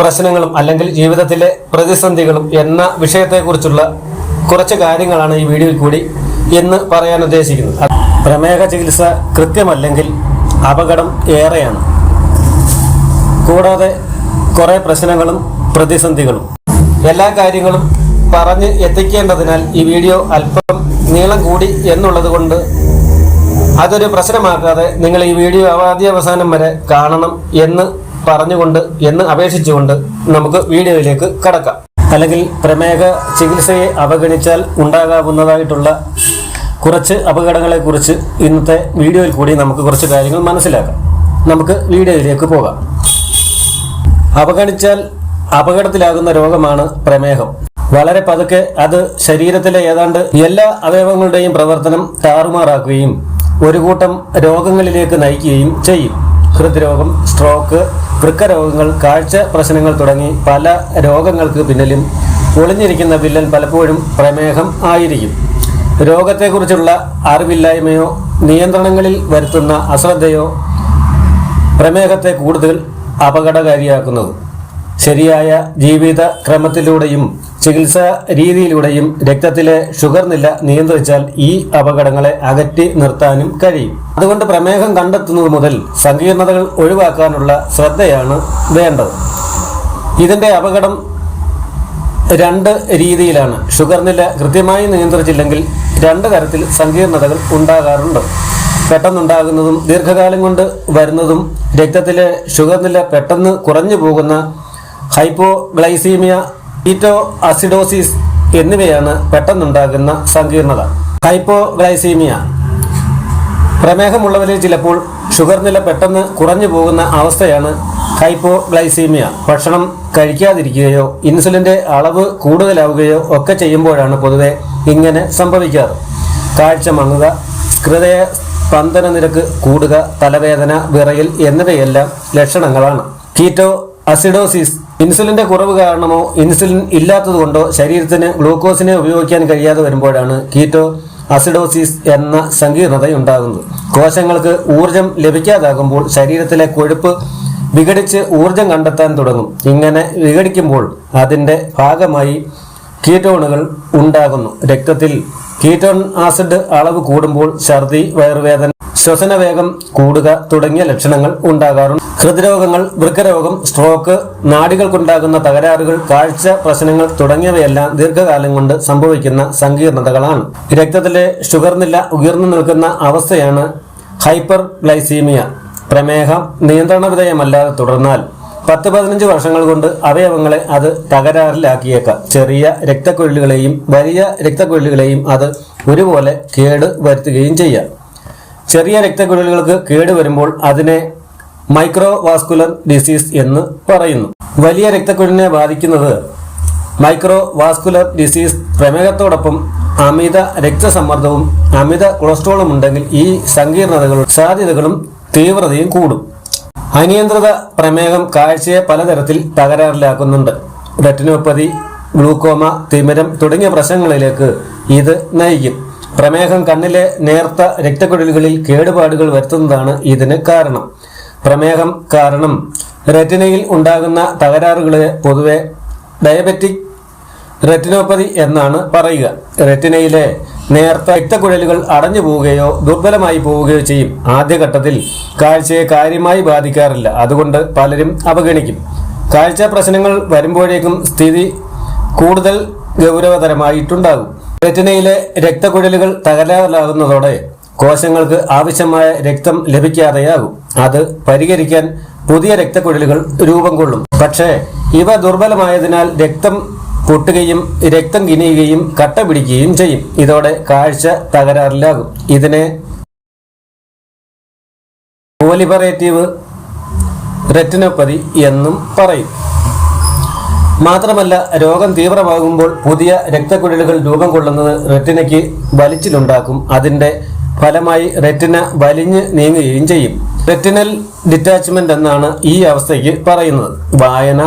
പ്രശ്നങ്ങളും അല്ലെങ്കിൽ ജീവിതത്തിലെ പ്രതിസന്ധികളും എന്ന വിഷയത്തെക്കുറിച്ചുള്ള കുറച്ച് കാര്യങ്ങളാണ് ഈ വീഡിയോയിൽ കൂടി എന്ന് പറയാൻ ഉദ്ദേശിക്കുന്നത്. പ്രമേഹ ചികിത്സ കൃത്യമല്ലെങ്കിൽ അപകടം ഏറെയാണ്. കൂടാതെ കുറേ പ്രശ്നങ്ങളും പ്രതിസന്ധികളും. എല്ലാ കാര്യങ്ങളും പറഞ്ഞ് എത്തിക്കേണ്ടതിനാൽ ഈ വീഡിയോ അല്പം നീളം കൂടി എന്നുള്ളത് കൊണ്ട് അതൊരു പ്രശ്നമാക്കാതെ നിങ്ങൾ ഈ വീഡിയോ ആദ്യ അവസാനം വരെ കാണണം എന്ന് പറഞ്ഞുകൊണ്ട് എന്ന് അപേക്ഷിച്ചുകൊണ്ട് നമുക്ക് വീഡിയോയിലേക്ക് കടക്കാം. അല്ലെങ്കിൽ പ്രമേഹ ചികിത്സയെ അവഗണിച്ചാൽ ഉണ്ടാകാവുന്നതായിട്ടുള്ള കുറച്ച് അപകടങ്ങളെക്കുറിച്ച് ഇന്നത്തെ വീഡിയോയിൽ കൂടി നമുക്ക് കുറച്ച് കാര്യങ്ങൾ മനസ്സിലാക്കാം. നമുക്ക് വീഡിയോയിലേക്ക് പോകാം. അവഗണിച്ചാൽ അപകടത്തിലാകുന്ന രോഗമാണ് പ്രമേഹം. വളരെ പതുക്കെ അത് ശരീരത്തിലെ ഏതാണ്ട് എല്ലാ അവയവങ്ങളുടെയും പ്രവർത്തനം താറുമാറാക്കുകയും ഒരു കൂട്ടം രോഗങ്ങളിലേക്ക് നയിക്കുകയും ചെയ്യും. ഹൃദ്രോഗം സ്ട്രോക്ക് വൃക്കരോഗങ്ങൾ കാഴ്ച പ്രശ്നങ്ങൾ തുടങ്ങി പല രോഗങ്ങൾക്ക് പിന്നിലും ഒളിഞ്ഞിരിക്കുന്ന വില്ലൻ പലപ്പോഴും പ്രമേഹം ആയിരിക്കും. രോഗത്തെക്കുറിച്ചുള്ള അറിവില്ലായ്മയോ നിയന്ത്രണങ്ങളിൽ വരുത്തുന്ന അശ്രദ്ധയോ പ്രമേഹത്തെ കൂടുതൽ അപകടകാരിയാക്കുന്നത്. ശരിയായ ജീവിത ക്രമത്തിലൂടെയും ചികിത്സാ രീതിയിലൂടെയും രക്തത്തിലെ ഷുഗർ നില നിയന്ത്രിച്ചാൽ ഈ അപകടങ്ങളെ അകറ്റി നിർത്താനും കഴിയും. അതുകൊണ്ട് പ്രമേഹം കണ്ടെത്തുന്നത് മുതൽ സങ്കീർണതകൾ ഒഴിവാക്കാനുള്ള ശ്രദ്ധയാണ് വേണ്ടത്. ഇതിന്റെ അപകടം രണ്ട് രീതിയിലാണ്. ഷുഗർ നില കൃത്യമായി നിയന്ത്രിച്ചില്ലെങ്കിൽ രണ്ട് തരത്തിൽ സങ്കീർണതകൾ ഉണ്ടാകാറുണ്ട്. പെട്ടെന്നുണ്ടാകുന്നതും ദീർഘകാലം കൊണ്ട് വരുന്നതും രക്തത്തിലെ ഷുഗർ നില പെട്ടെന്ന് കുറഞ്ഞു പോകുന്ന ഹൈപ്പോഗ്ലൈസീമിയ ഈറ്റോ അസിഡോസിസ് എന്നിവയാണ് പെട്ടെന്നുണ്ടാകുന്ന സങ്കീർണത. ഹൈപ്പോഗ്ലൈസീമിയ പ്രമേഹമുള്ളവരിൽ ചിലപ്പോൾ ഷുഗർ നില പെട്ടെന്ന് കുറഞ്ഞു പോകുന്ന അവസ്ഥയാണ് ഹൈപ്പോഗ്ലൈസീമിയ. ഭക്ഷണം കഴിക്കാതിരിക്കുകയോ ഇൻസുലിന്റെ അളവ് കൂടുതലാവുകയോ ഒക്കെ ചെയ്യുമ്പോഴാണ് പൊതുവെ ഇങ്ങനെ സംഭവിക്കാറ്. കാഴ്ച മങ്ങുക ഹൃദയ സ്പന്ദന നിരക്ക് കൂടുക തലവേദന വിറയൽ എന്നിവയെല്ലാം ലക്ഷണങ്ങളാണ്. കീറ്റോ അസിഡോസിസ് ഇൻസുലിന്റെ കുറവ് കാരണമോ ഇൻസുലിൻ ഇല്ലാത്തതുകൊണ്ടോ ശരീരത്തിന് ഗ്ലൂക്കോസിനെ ഉപയോഗിക്കാൻ കഴിയാതെ വരുമ്പോഴാണ് കീറ്റോ അസിഡോസിസ് എന്ന സങ്കീർണതയുണ്ടാകുന്നത്. കോശങ്ങൾക്ക് ഊർജം ലഭിക്കാതാകുമ്പോൾ ശരീരത്തിലെ കൊഴുപ്പ് വിഘടിച്ച് ഊർജം കണ്ടെത്താൻ തുടങ്ങും. ഇങ്ങനെ വിഘടിക്കുമ്പോൾ അതിന്റെ ഭാഗമായി കീറ്റോണുകൾ ഉണ്ടാകുന്നു. രക്തത്തിൽ കീറ്റോൺ ആസിഡ് അളവ് കൂടുമ്പോൾ ഛർദി വയറുവേദന ശ്വസനവേഗം കൂടുക തുടങ്ങിയ ലക്ഷണങ്ങൾ ഉണ്ടാകാറുണ്ട്. ഹൃദ്രോഗങ്ങൾ വൃക്കരോഗം സ്ട്രോക്ക് നാടികൾക്കുണ്ടാകുന്ന തകരാറുകൾ കാഴ്ച പ്രശ്നങ്ങൾ തുടങ്ങിയവയെല്ലാം ദീർഘകാലം കൊണ്ട് സംഭവിക്കുന്ന സങ്കീർണതകളാണ്. രക്തത്തിലെ ഷുഗർ നില ഉയർന്നു നിൽക്കുന്ന അവസ്ഥയാണ് ഹൈപ്പർ ഗ്ലൈസീമിയ പ്രമേഹം നിയന്ത്രണ വിധേയമല്ലാതെ തുടർന്നാൽ പത്ത് പതിനഞ്ച് വർഷങ്ങൾ കൊണ്ട് അവയവങ്ങളെ അത് തകരാറിലാക്കിയേക്കാം. ചെറിയ രക്തക്കൊഴിലുകളെയും വലിയ രക്തക്കൊഴിലുകളെയും അത് ഒരുപോലെ കേട് വരുത്തുകയും ചെയ്യാം. ചെറിയ രക്തക്കുഴലുകൾക്ക് കേടുവരുമ്പോൾ അതിനെ മൈക്രോവാസ്കുലർ ഡിസീസ് എന്ന് പറയുന്നു. വലിയ രക്തക്കുഴലിനെ ബാധിക്കുന്നത് മൈക്രോവാസ്കുലർ ഡിസീസ് പ്രമേഹത്തോടൊപ്പം അമിത രക്തസമ്മർദ്ദവും അമിത കൊളസ്ട്രോളും ഉണ്ടെങ്കിൽ ഈ സങ്കീർണതകളും സാധ്യതകളും തീവ്രതയും കൂടും. അനിയന്ത്രിത പ്രമേഹം കാഴ്ചയെ പലതരത്തിൽ തകരാറിലാക്കുന്നുണ്ട്. റെറ്റിനോപ്പതി ഗ്ലൂക്കോമ തിമിരം തുടങ്ങിയ പ്രശ്നങ്ങളിലേക്ക് ഇത് നയിക്കും. പ്രമേഹം കണ്ണിലെ നേർത്ത രക്തക്കുഴലുകളിൽ കേടുപാടുകൾ വരുത്തുന്നതാണ് ഇതിന് കാരണം. പ്രമേഹം കാരണം റെറ്റിനയിൽ ഉണ്ടാകുന്ന തകരാറുകളെ പൊതുവെ ഡയബറ്റിക് റെറ്റിനോപ്പതി എന്നാണ് പറയുക. റെറ്റിനയിലെ നേർത്ത രക്തക്കുഴലുകൾ അടഞ്ഞു പോവുകയോ ദുർബലമായി പോവുകയോ ചെയ്യും. ആദ്യഘട്ടത്തിൽ കാഴ്ചയെ കാര്യമായി ബാധിക്കാറില്ല. അതുകൊണ്ട് പലരും അവഗണിക്കും. കാഴ്ച പ്രശ്നങ്ങൾ വരുമ്പോഴേക്കും സ്ഥിതി കൂടുതൽ ഗൗരവതരമായിട്ടുണ്ടാകും. റെറ്റിനയിലെ രക്തക്കുഴലുകൾ തകരാറിലാകുന്നതോടെ കോശങ്ങൾക്ക് ആവശ്യമായ രക്തം ലഭിക്കാതെയാകും. അത് പരിഹരിക്കാൻ പുതിയ രക്തക്കുഴലുകൾ രൂപം കൊള്ളും. പക്ഷേ ഇവ ദുർബലമായതിനാൽ രക്തം പൊട്ടുകയും രക്തം കിനിയുകയും കട്ട പിടിക്കുകയും ചെയ്യും. ഇതോടെ കാഴ്ച തകരാറിലാകും. ഇതിനെ പോലിപറേറ്റീവ് റെറ്റിനോപ്പതി എന്നും പറയും. മാത്രമല്ല രോഗം തീവ്രമാകുമ്പോൾ പുതിയ രക്തക്കുഴലുകൾ രൂപം കൊള്ളുന്നത് റെറ്റിനയ്ക്ക് വലിച്ചിലുണ്ടാക്കും. അതിന്റെ ഫലമായി റെറ്റിന വലിഞ്ഞ് നീങ്ങുകയും ചെയ്യും. റെറ്റിനൽ ഡിറ്റാച്ച്മെന്റ് എന്നാണ് ഈ അവസ്ഥയ്ക്ക് പറയുന്നത്. വായന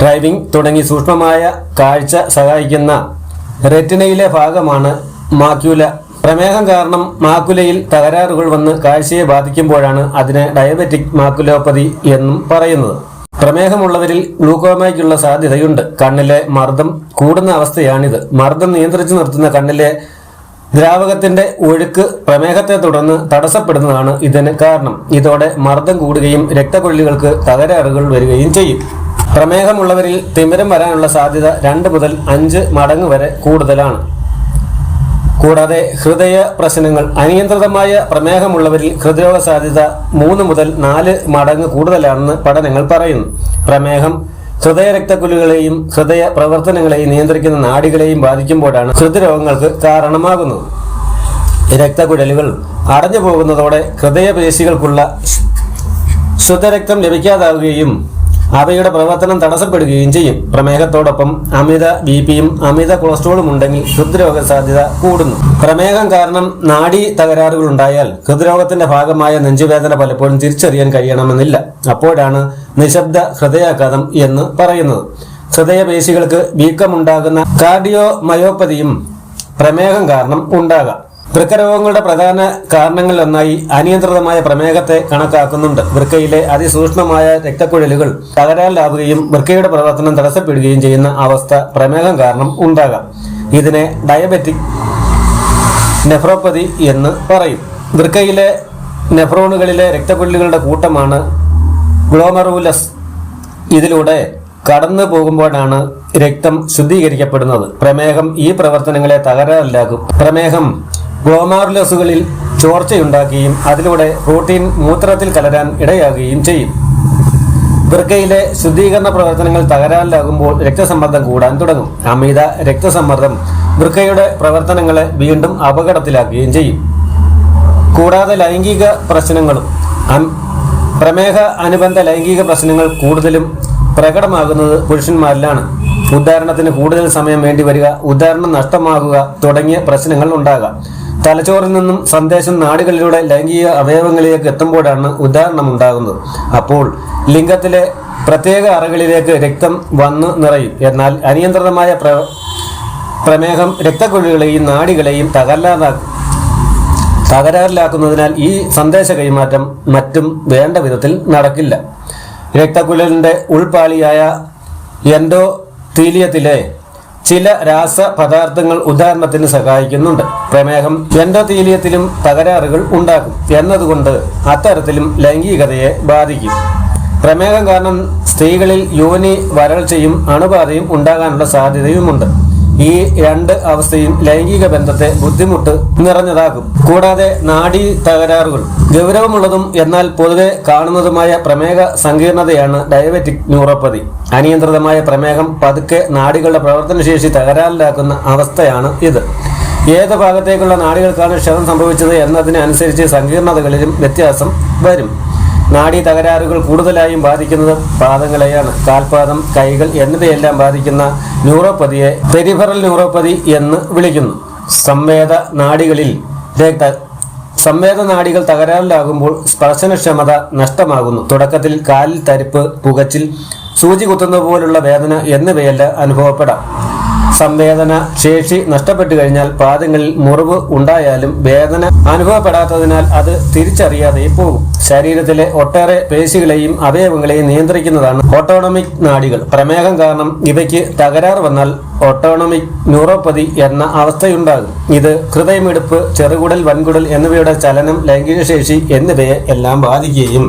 ഡ്രൈവിംഗ് തുടങ്ങി സൂക്ഷ്മമായ കാഴ്ച സഹായിക്കുന്ന റെറ്റിനയിലെ ഭാഗമാണ് മാക്യുല. പ്രമേഹം കാരണം മാക്കുലയിൽ തകരാറുകൾ വന്ന് കാഴ്ചയെ ബാധിക്കുമ്പോഴാണ് അതിനെ ഡയബറ്റിക് മാക്കുലോപ്പതി എന്നും പറയുന്നത്. പ്രമേഹമുള്ളവരിൽ ഗ്ലൂക്കോമയ്ക്കുള്ള സാധ്യതയുണ്ട്. കണ്ണിലെ മർദ്ദം കൂടുന്ന അവസ്ഥയാണിത്. മർദ്ദം നിയന്ത്രിച്ചു നിർത്തുന്ന കണ്ണിലെ ദ്രാവകത്തിന്റെ ഒഴുക്ക് പ്രമേഹത്തെ തുടർന്ന് തടസ്സപ്പെടുന്നതാണ് ഇതിന് കാരണം. ഇതോടെ മർദ്ദം കൂടുകയും രക്തക്കൊള്ളികൾക്ക് തകരാറുകൾ വരികയും ചെയ്യും. പ്രമേഹമുള്ളവരിൽ തിമിരം വരാനുള്ള സാധ്യത രണ്ട് മുതൽ അഞ്ച് മടങ്ങ് വരെ കൂടുതലാണ്. കൂടാതെ ഹൃദയ പ്രശ്നങ്ങൾ അനിയന്ത്രിതമായ പ്രമേഹമുള്ളവരിൽ ഹൃദ്രോഗ സാധ്യത മൂന്ന് മുതൽ നാല് മടങ്ങ് കൂടുതലാണെന്ന് പഠനങ്ങൾ പറയുന്നു. പ്രമേഹം ഹൃദയ രക്തക്കുലുകളെയും ഹൃദയ പ്രവർത്തനങ്ങളെയും നിയന്ത്രിക്കുന്ന നാടികളെയും ബാധിക്കുമ്പോഴാണ് ഹൃദ്രോഗങ്ങൾക്ക് കാരണമാകുന്നത്. രക്തക്കുഴലുകൾ അടഞ്ഞു പോകുന്നതോടെ ഹൃദയപേശികൾക്കുള്ള ശുദ്ധരക്തം ലഭിക്കാതാവുകയും അവയുടെ പ്രവർത്തനം തടസ്സപ്പെടുകയും ചെയ്യും. പ്രമേഹത്തോടൊപ്പം അമിത ബി പിയും അമിത കൊളസ്ട്രോളും ഉണ്ടെങ്കിൽ ഹൃദ്രോഗ സാധ്യത കൂടുന്നു. പ്രമേഹം കാരണം നാഡി തകരാറുകൾ ഉണ്ടായാൽ ഹൃദ്രോഗത്തിന്റെ ഭാഗമായ നെഞ്ചുവേദന പലപ്പോഴും തിരിച്ചറിയാൻ കഴിയണമെന്നില്ല. അപ്പോഴാണ് നിശബ്ദ ഹൃദയാഘാതം എന്ന് പറയുന്നത്. ഹൃദയപേശികൾക്ക് വീക്കമുണ്ടാകുന്ന കാർഡിയോ മയോപ്പതിയും പ്രമേഹം കാരണം ഉണ്ടാകാം. വൃക്കരോഗങ്ങളുടെ പ്രധാന കാരണങ്ങളിലൊന്നായി അനിയന്ത്രിതമായ പ്രമേഹത്തെ കണക്കാക്കുന്നുണ്ട്. വൃക്കയിലെ അതിസൂക്ഷ്മമായ രക്തക്കുഴലുകൾ തകരാറിലാവുകയും വൃക്കയുടെ പ്രവർത്തനം തടസ്സപ്പെടുകയും ചെയ്യുന്ന അവസ്ഥ പ്രമേഹം കാരണം ഉണ്ടാകാം. ഇതിനെ ഡയബറ്റിക് നെഫ്രോപ്പതി എന്ന് പറയും. വൃക്കയിലെ നെഫ്രോണുകളിലെ രക്തക്കുഴലുകളുടെ കൂട്ടമാണ് ഗ്ലോമറൂലസ്. ഇതിലൂടെ കടന്നു പോകുമ്പോഴാണ് രക്തം ശുദ്ധീകരിക്കപ്പെടുന്നത്. പ്രമേഹം ഈ പ്രവർത്തനങ്ങളെ തകരാറിലാക്കും. പ്രമേഹം ഗ്ലോമാറുലസുകളിൽ ചോർച്ചയുണ്ടാക്കുകയും അതിലൂടെ പ്രോട്ടീൻ മൂത്രത്തിൽ കലരാൻ ഇടയാകുകയും ചെയ്യും. വൃക്കയിലെ ശുദ്ധീകരണ പ്രവർത്തനങ്ങൾ തകരാറിലാകുമ്പോൾ രക്തസമ്മർദ്ദം കൂടാൻ തുടങ്ങും. അമിത രക്തസമ്മർദ്ദം വൃക്കയുടെ പ്രവർത്തനങ്ങളെ വീണ്ടും അപകടത്തിലാക്കുകയും ചെയ്യും. കൂടാതെ ലൈംഗിക പ്രശ്നങ്ങളും പ്രമേഹ അനുബന്ധ ലൈംഗിക പ്രശ്നങ്ങൾ കൂടുതലും പ്രകടമാകുന്നത് പുരുഷന്മാരിലാണ്. ഉദാഹരണത്തിന് കൂടുതൽ സമയം വേണ്ടി വരിക ഉദാഹരണം നഷ്ടമാകുക തുടങ്ങിയ പ്രശ്നങ്ങൾ ഉണ്ടാകാം. തലച്ചോറിൽ നിന്നും സന്ദേശം നാടുകളിലൂടെ ലൈംഗിക അവയവങ്ങളിലേക്ക് എത്തുമ്പോഴാണ് ഉദാഹരണം ഉണ്ടാകുന്നത് അപ്പോൾ ലിംഗത്തിലെ പ്രത്യേക അറകളിലേക്ക് രക്തം വന്ന് നിറയും. എന്നാൽ അനിയന്ത്രിതമായ പ്ര പ്രമേഹം രക്തക്കുഴികളെയും നാടികളെയും തകരാറാ തകരാറിലാക്കുന്നതിനാൽ ഈ സന്ദേശ കൈമാറ്റം മറ്റും വേണ്ട വിധത്തിൽ നടക്കില്ല. രക്തക്കുഴലിന്റെ ഉൾപാളിയായ എൻഡോതീലിയത്തിലെ ചില രാസപദാർത്ഥങ്ങൾ ഉദാഹരണത്തിന് സഹായിക്കുന്നുണ്ട്. പ്രമേഹം എൻഡോതീലിയത്തിലും തകരാറുകൾ ഉണ്ടാക്കും എന്നതുകൊണ്ട് അത്തരത്തിലും ലൈംഗികതയെ ബാധിക്കും. പ്രമേഹം കാരണം സ്ത്രീകളിൽ യോനി വരൾച്ചയും അണുബാധയും ഉണ്ടാകാനുള്ള സാധ്യതയുമുണ്ട്. ഈ രണ്ട് അവസ്ഥയും ലൈംഗിക ബന്ധത്തെ ബുദ്ധിമുട്ട് നിറഞ്ഞതാകും. കൂടാതെ നാഡീ തകരാറുകൾ. ഗൗരവമുള്ളതും എന്നാൽ പൊതുവെ കാണുന്നതുമായ പ്രമേഹ സങ്കീർണതയാണ് ഡയബറ്റിക് ന്യൂറോപ്പതി. അനിയന്ത്രിതമായ പ്രമേഹം പതുക്കെ നാടികളുടെ പ്രവർത്തനശേഷി തകരാറിലാക്കുന്ന അവസ്ഥയാണ് ഇത്. ഏത് ഭാഗത്തേക്കുള്ള നാടികൾക്കാണ് ക്ഷതം സംഭവിച്ചത് എന്നതിനനുസരിച്ച് സങ്കീർണതകളിലും വ്യത്യാസം വരും. നാഡീ തകരാറുകൾ കൂടുതലായും ബാധിക്കുന്നത് പാദങ്ങളെയാണ്. കാൽപാദം കൈകൾ എന്നിവയെല്ലാം ബാധിക്കുന്ന ന്യൂറോപ്പതിയെ പെരിഫറൽ ന്യൂറോപ്പതി എന്ന് വിളിക്കുന്നു. സംവേദ നാഡികളിൽ സംവേദ നാഡികൾ തകരാറിലാകുമ്പോൾ സ്പർശനക്ഷമത നഷ്ടമാകുന്നു. തുടക്കത്തിൽ കാലിൽ തരിപ്പ് പുകച്ചിൽ സൂചി കുത്തുന്ന പോലുള്ള വേദന എന്നിവയെല്ലാം അനുഭവപ്പെടാം. സംവേദന ശേഷി നഷ്ടപ്പെട്ടു കഴിഞ്ഞാൽ പാദങ്ങളിൽ മുറിവ് ഉണ്ടായാലും വേദന അനുഭവപ്പെടാത്തതിനാൽ അത് തിരിച്ചറിയാതെ പോകും. ശരീരത്തിലെ ഒട്ടേറെ പേശികളെയും അവയവങ്ങളെയും നിയന്ത്രിക്കുന്നതാണ് ഓട്ടോണമിക് നാഡികൾ പ്രമേഹം കാരണം ഇവയ്ക്ക് തകരാർ വന്നാൽ ഓട്ടോണമിക് ന്യൂറോപ്പതി എന്ന അവസ്ഥയുണ്ടാകും. ഇത് ഹൃദയമിടിപ്പ് ചെറുകുടൽ വൻകുടൽ എന്നിവയുടെ ചലനം ലൈംഗിക ശേഷി എന്നിവയെ എല്ലാം ബാധിക്കുകയും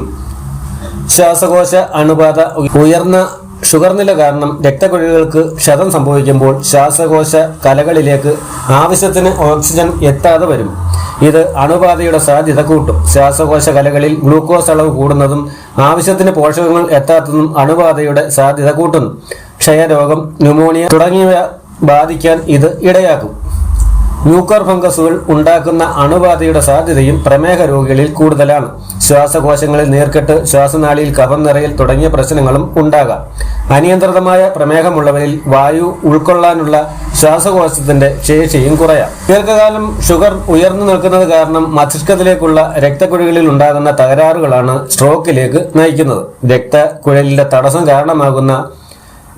ശ്വാസകോശ അണുബാധ ഉയർന്ന ഷുഗർ നില കാരണം രക്തക്കുഴലുകൾക്ക് ക്ഷതം സംഭവിക്കുമ്പോൾ ശ്വാസകോശ കലകളിലേക്ക് ആവശ്യത്തിന് ഓക്സിജൻ എത്താതെ വരും. ഇത് അണുബാധയുടെ സാധ്യത കൂട്ടും. ശ്വാസകോശ കലകളിൽ ഗ്ലൂക്കോസ് അളവ് കൂടുന്നതും ആവശ്യത്തിന് പോഷകങ്ങൾ എത്താത്തതും അണുബാധയുടെ സാധ്യത കൂട്ടുന്നു. ക്ഷയരോഗം ന്യൂമോണിയ തുടങ്ങിയവ ബാധിക്കാൻ ഇത് ഇടയാക്കും. മ്യൂക്കർ ഫംഗസുകൾ ഉണ്ടാക്കുന്ന അണുബാധയുടെ സാധ്യതയും പ്രമേഹ രോഗികളിൽ കൂടുതലാണ്. ശ്വാസകോശങ്ങളിൽ നീർക്കെട്ട് ശ്വാസനാളിയിൽ കഫം നിറയൽ തുടങ്ങിയ പ്രശ്നങ്ങളും ഉണ്ടാകാം. അനിയന്ത്രിതമായ പ്രമേഹമുള്ളവരിൽ വായു ഉൾക്കൊള്ളാനുള്ള ശ്വാസകോശത്തിന്റെ ശേഷിയും കുറയാം. ദീർഘകാലം ഷുഗർ ഉയർന്നു നിൽക്കുന്നത് കാരണം മസ്തിഷ്കത്തിലേക്കുള്ള രക്തക്കുഴലിൽ ഉണ്ടാകുന്ന തകരാറുകളാണ് സ്ട്രോക്കിലേക്ക് നയിക്കുന്നത്. രക്തക്കുഴലിന്റെ തടസ്സം കാരണമാകുന്ന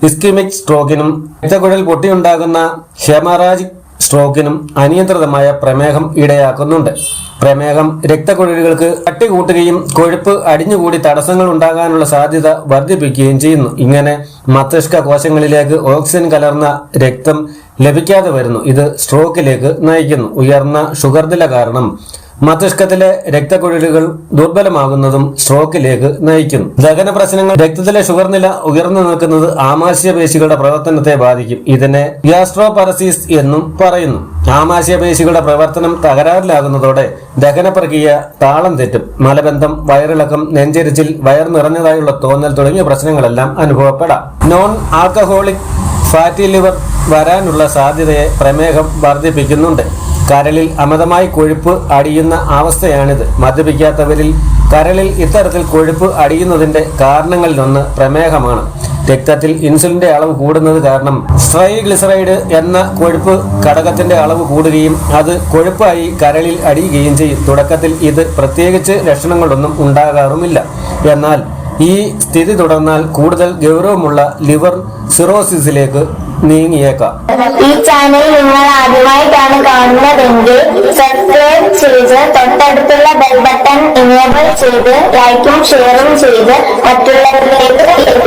ഇസ്കിമിക് സ്ട്രോക്കിനും രക്തക്കുഴൽ പൊട്ടിയുണ്ടാകുന്ന ഹെമറാജിക് സ്ട്രോക്കിനും അനിയന്ത്രിതമായ പ്രമേഹം ഇടയാക്കുന്നുണ്ട്. പ്രമേഹം രക്തക്കുഴലുകൾക്ക് കട്ടി കൂട്ടുകയും കൊഴുപ്പ് അടിഞ്ഞുകൂടി തടസ്സങ്ങൾ ഉണ്ടാകാനുള്ള സാധ്യത വർദ്ധിപ്പിക്കുകയും ചെയ്യുന്നു. ഇങ്ങനെ മസ്തിഷ്ക കോശങ്ങളിലേക്ക് ഓക്സിജൻ കലർന്ന രക്തം ലഭിക്കാതെ വരുന്നു. ഇത് സ്ട്രോക്കിലേക്ക് നയിക്കുന്നു. ഉയർന്ന ഷുഗർ നില കാരണം മസ്തിഷ്കത്തിലെ രക്തക്കുഴലുകൾ ദുർബലമാകുന്നതും സ്ട്രോക്കിലേക്ക് നയിക്കുന്നു. ദഹന പ്രശ്നങ്ങൾ രക്തത്തിലെ ഷുഗർ നില ഉയർന്നു നിൽക്കുന്നത് ആമാശയ പേശികളുടെ പ്രവർത്തനത്തെ ബാധിക്കും. ഇതിനെ ഗ്യാസ്ട്രോപറസിസ് എന്നും പറയുന്നു. ആമാശയ പേശികളുടെ പ്രവർത്തനം തകരാറിലാകുന്നതോടെ ദഹന പ്രക്രിയ താളം തെറ്റും. മലബന്ധം വയറിളക്കം നെഞ്ചരിച്ചിൽ വയർ നിറഞ്ഞതായുള്ള തോന്നൽ തുടങ്ങിയ പ്രശ്നങ്ങളെല്ലാം അനുഭവപ്പെടാം. നോൺ ആൽക്കഹോളിക് ഫാറ്റി ലിവർ വരാനുള്ള സാധ്യതയെ പ്രമേഹം വർദ്ധിപ്പിക്കുന്നുണ്ട്. കരളിൽ അമിതമായി കൊഴുപ്പ് അടിയുന്ന അവസ്ഥയാണിത്. മദ്യപിക്കാത്തവരിൽ കരളിൽ ഇത്തരത്തിൽ കൊഴുപ്പ് അടിയുന്നതിന്റെ കാരണങ്ങളിലൊന്ന് പ്രമേഹമാണ്. രക്തത്തിൽ ഇൻസുലിന്റെ അളവ് കൂടുന്നത് കാരണം സ്ട്രൈഗ്ലിസറൈഡ് എന്ന കൊഴുപ്പ് ഘടകത്തിന്റെ അളവ് കൂടുകയും അത് കൊഴുപ്പായി കരളിൽ അടിയുകയും ചെയ്യും. തുടക്കത്തിൽ ഇത് പ്രത്യേകിച്ച് ലക്ഷണങ്ങളൊന്നും ഉണ്ടാകാറുമില്ല. എന്നാൽ ഈ സ്ഥിതി തുടർന്നാൽ കൂടുതൽ ഗൗരവമുള്ള ലിവർ സിറോസിസിലേക്ക് നീങ്ങിയേക്കാം. ഈ ചാനൽ നിങ്ങൾ ആദ്യമായിട്ടാണ് കാണുന്നതെങ്കിൽ സബ്സ്ക്രൈബ് ചെയ്ത് തൊട്ടടുത്തുള്ള ബെൽ ബട്ടൺ ഇനേബിൾ ചെയ്ത് ലൈക്കും ഷെയറും ചെയ്ത് മറ്റുള്ളവരിലേക്ക്